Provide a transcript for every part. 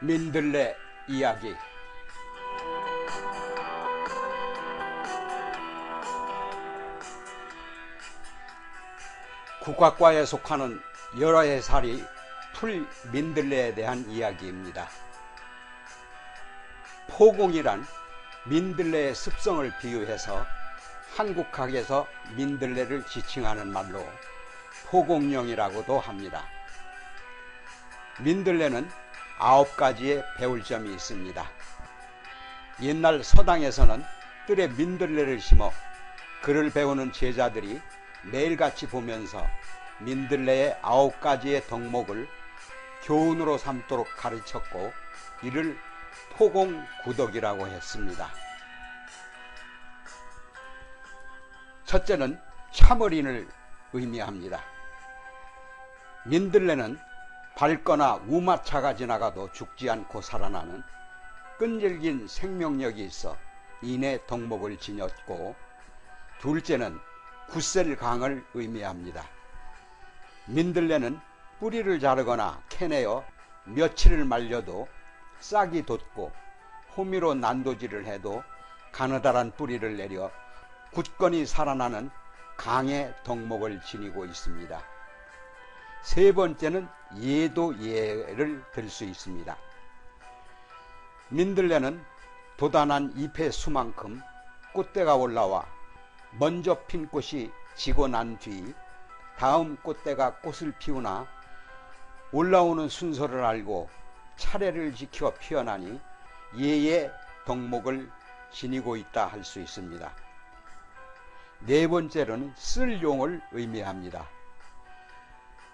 민들레 이야기 국악과에 속하는 여러 해살이 풀 민들레에 대한 이야기입니다. 포공이란 민들레의 습성을 비유해서 한국학에서 민들레를 지칭하는 말로 포공령이라고도 합니다. 민들레는 아홉 가지의 배울 점이 있습니다. 옛날 서당에서는 뜰에 민들레를 심어 글을 배우는 제자들이 매일같이 보면서 민들레의 아홉 가지의 덕목을 교훈으로 삼도록 가르쳤고 이를 포공구덕이라고 했습니다. 첫째는 참어린을 의미합니다. 민들레는 밝거나 우마차가 지나가도 죽지 않고 살아나는 끈질긴 생명력이 있어 인의 덕목을 지녔고 둘째는 굳셀강을 의미합니다. 민들레는 뿌리를 자르거나 캐내어 며칠을 말려도 싹이 돋고 호미로 난도질을 해도 가느다란 뿌리를 내려 굳건히 살아나는 강의 덕목을 지니고 있습니다. 세 번째는 예도 예를 들 수 있습니다. 민들레는 도단한 잎의 수만큼 꽃대가 올라와 먼저 핀 꽃이 지고 난 뒤 다음 꽃대가 꽃을 피우나 올라오는 순서를 알고 차례를 지켜 피어나니 예의 덕목을 지니고 있다 할 수 있습니다. 네 번째로는 쓸 용을 의미합니다.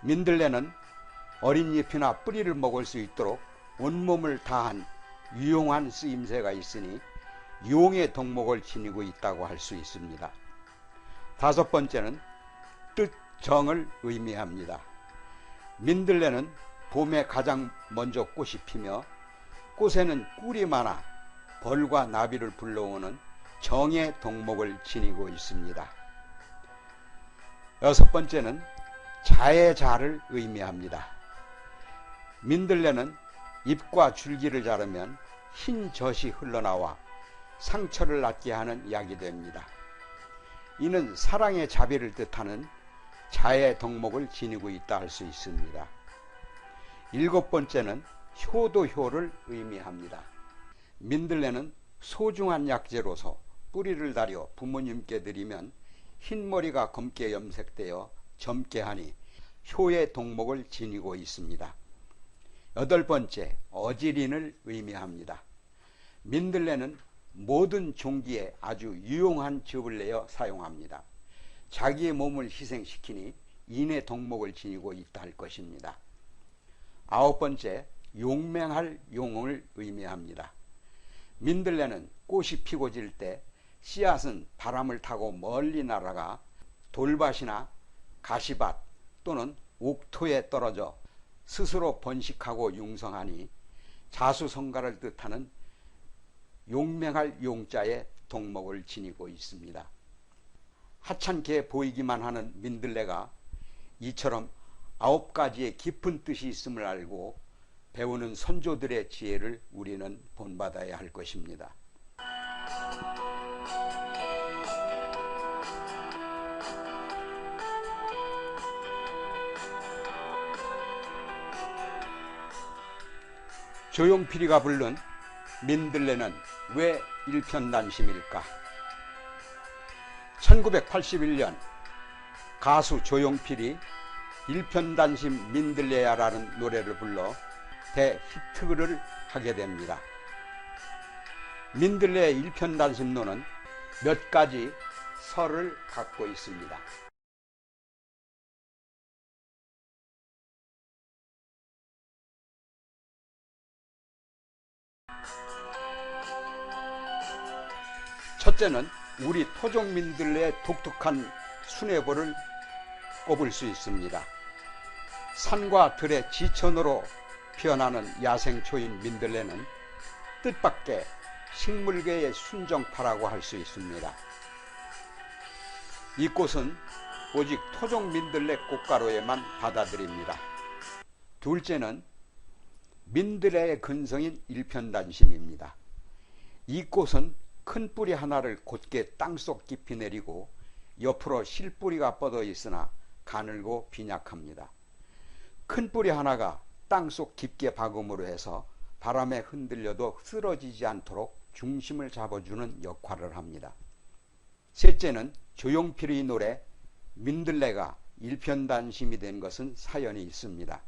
민들레는 어린 잎이나 뿌리를 먹을 수 있도록 온몸을 다한 유용한 쓰임새가 있으니 용의 덕목을 지니고 있다고 할 수 있습니다. 다섯 번째는 뜻, 정을 의미합니다. 민들레는 봄에 가장 먼저 꽃이 피며 꽃에는 꿀이 많아 벌과 나비를 불러오는 정의 덕목을 지니고 있습니다. 여섯 번째는 자의 자를 의미합니다. 민들레는 잎과 줄기를 자르면 흰 젖이 흘러나와 상처를 낫게 하는 약이 됩니다. 이는 사랑의 자비를 뜻하는 자의 덕목을 지니고 있다 할 수 있습니다. 일곱 번째는 효도효를 의미합니다. 민들레는 소중한 약재로서 뿌리를 다려 부모님께 드리면 흰머리가 검게 염색되어 젊게 하니 효의 덕목을 지니고 있습니다. 여덟 번째, 어지린을 의미합니다. 민들레는 모든 종기에 아주 유용한 즙을 내어 사용합니다. 자기의 몸을 희생시키니 인의 덕목을 지니고 있다 할 것입니다. 아홉 번째, 용맹할 용을 의미합니다. 민들레는 꽃이 피고 질 때 씨앗은 바람을 타고 멀리 날아가 돌밭이나 가시밭 또는 옥토에 떨어져 스스로 번식하고 융성하니 자수성가를 뜻하는 용맹할 용자의 덕목을 지니고 있습니다. 하찮게 보이기만 하는 민들레가 이처럼 아홉 가지의 깊은 뜻이 있음을 알고 배우는 선조들의 지혜를 우리는 본받아야 할 것입니다. 조용필이가 부른 민들레는 왜 일편단심일까? 1981년 가수 조용필이 일편단심 민들레야라는 노래를 불러 대히트를 하게 됩니다. 민들레의 일편단심론은 몇 가지 설을 갖고 있습니다. 첫째는 우리 토종민들의 독특한 수뇌보를 꼽을 수 있습니다. 산과 들의 지천으로 피어나는 야생초인 민들레는 뜻밖의 식물계의 순정파라고 할 수 있습니다. 이 꽃은 오직 토종 민들레 꽃가루에만 받아들입니다. 둘째는 민들레의 근성인 일편단심입니다. 이 꽃은 큰 뿌리 하나를 곧게 땅속 깊이 내리고 옆으로 실뿌리가 뻗어 있으나 가늘고 빈약합니다. 큰 뿌리 하나가 땅속 깊게 박음으로 해서 바람에 흔들려도 쓰러지지 않도록 중심을 잡아주는 역할을 합니다. 셋째는 조용필의 노래 민들레가 일편단심이 된 것은 사연이 있습니다.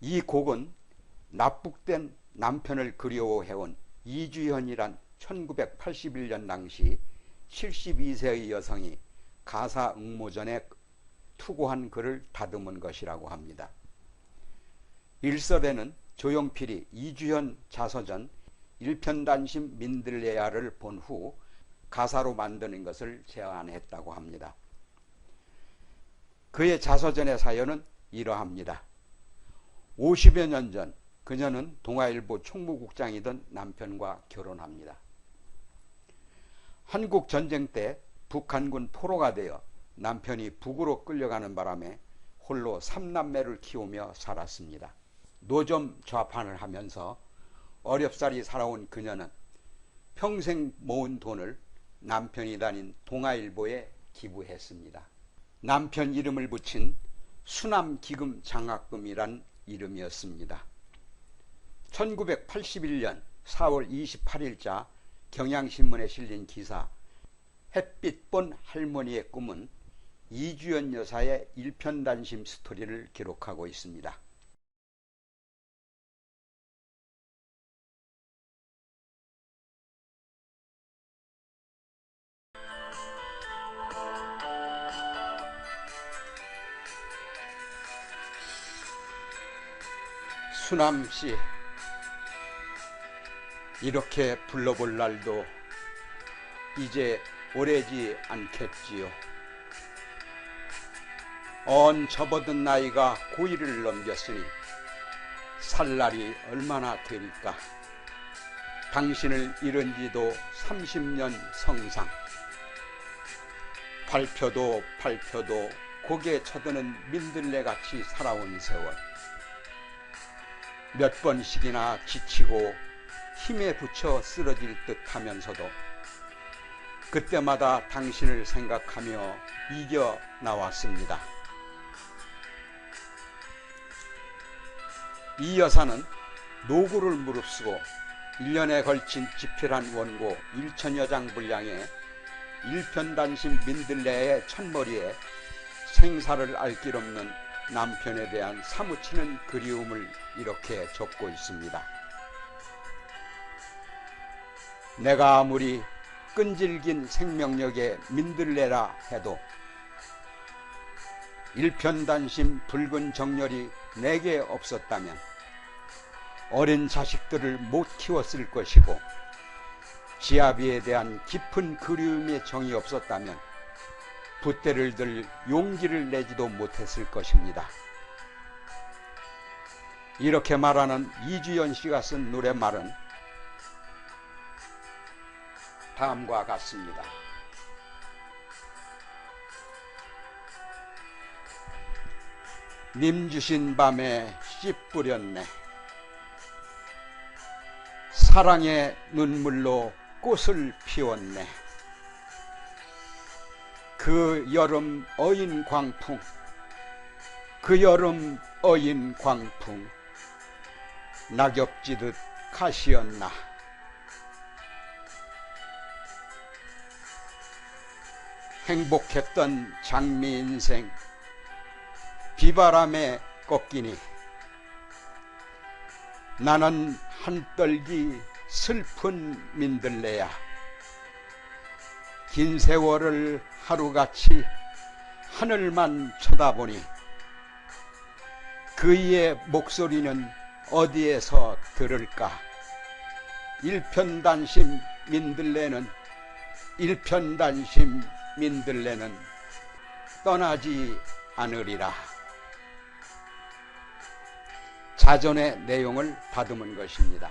이 곡은 납북된 남편을 그리워해온 이주현이란 1981년 당시 72세의 여성이 가사 응모전에 투고한 글을 다듬은 것이라고 합니다. 일설에는 조용필이 이주현 자서전 일편단심 민들레야를 본 후 가사로 만드는 것을 제안했다고 합니다. 그의 자서전의 사연은 이러합니다. 50여 년 전 그녀는 동아일보 총무국장이던 남편과 결혼합니다. 한국 전쟁 때 북한군 포로가 되어 남편이 북으로 끌려가는 바람에 홀로 삼남매를 키우며 살았습니다. 노점 좌판을 하면서 어렵사리 살아온 그녀는 평생 모은 돈을 남편이 다닌 동아일보에 기부했습니다. 남편 이름을 붙인 수남기금 장학금이란 이름이었습니다. 1981년 4월 28일자 경향신문에 실린 기사 햇빛 본 할머니의 꿈은 이주연 여사의 일편단심 스토리를 기록하고 있습니다. 수남씨 이렇게 불러볼 날도 이제 오래지 않겠지요. 언 접어든 나이가 고일을 넘겼으니 살 날이 얼마나 되니까. 당신을 잃은 지도 30년 성상. 발표도 발표도 고개 쳐드는 민들레같이 살아온 세월. 몇 번씩이나 지치고 힘에 붙여 쓰러질 듯 하면서도 그때마다 당신을 생각하며 이겨 나왔습니다. 이 여사는 노구를 무릅쓰고 1년에 걸친 집필한 원고 1천여 장 분량의 일편단심 민들레의 첫머리에 생사를 알 길 없는 남편에 대한 사무치는 그리움을 이렇게 적고 있습니다. 내가 아무리 끈질긴 생명력의 민들레라 해도 일편단심 붉은 정열이 내게 없었다면 어린 자식들을 못 키웠을 것이고 지아비에 대한 깊은 그리움의 정이 없었다면 붓대를 들 용기를 내지도 못했을 것입니다. 이렇게 말하는 이주연 씨가 쓴 노래말은 다음과 같습니다. 님 주신 밤에 씨 뿌렸네. 사랑의 눈물로 꽃을 피웠네. 그 여름 어인 광풍, 그 여름 어인 광풍, 낙엽지듯 가시였나. 행복했던 장미 인생, 비바람에 꺾이니 나는 한떨기 슬픈 민들레야. 긴 세월을 하루같이 하늘만 쳐다보니 그의 목소리는 어디에서 들을까? 일편단심 민들레는 일편단심 민들레는 떠나지 않으리라. 자전의 내용을 다듬은 것입니다.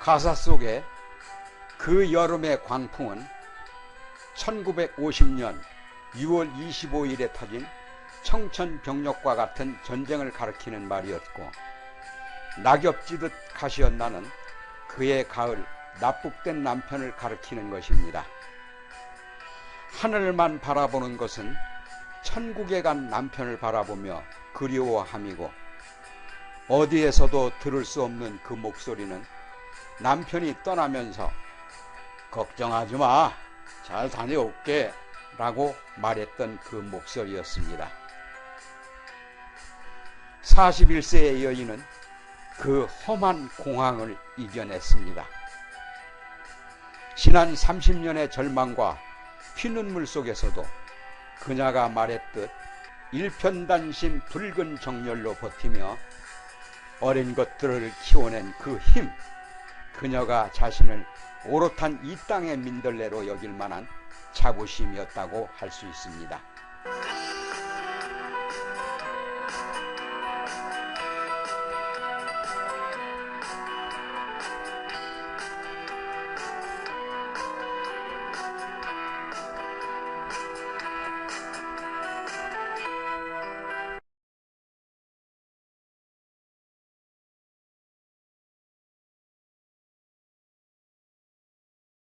가사 속에 그 여름의 광풍은 1950년 6월 25일에 터진 청천벽력과 같은 전쟁을 가리키는 말이었고 낙엽지듯 가시었나는 그의 가을 납북된 남편을 가리키는 것입니다. 하늘만 바라보는 것은 천국에 간 남편을 바라보며 그리워함이고 어디에서도 들을 수 없는 그 목소리는 남편이 떠나면서 걱정하지 마. 잘 다녀올게. 라고 말했던 그 목소리였습니다. 41세의 여인은 그 험한 공황을 이겨냈습니다. 지난 30년의 절망과 피눈물 속에서도 그녀가 말했듯 일편단심 붉은 정열로 버티며 어린 것들을 키워낸 그 힘, 그녀가 자신을 오롯한 이 땅의 민들레로 여길 만한 자부심이었다고 할 수 있습니다.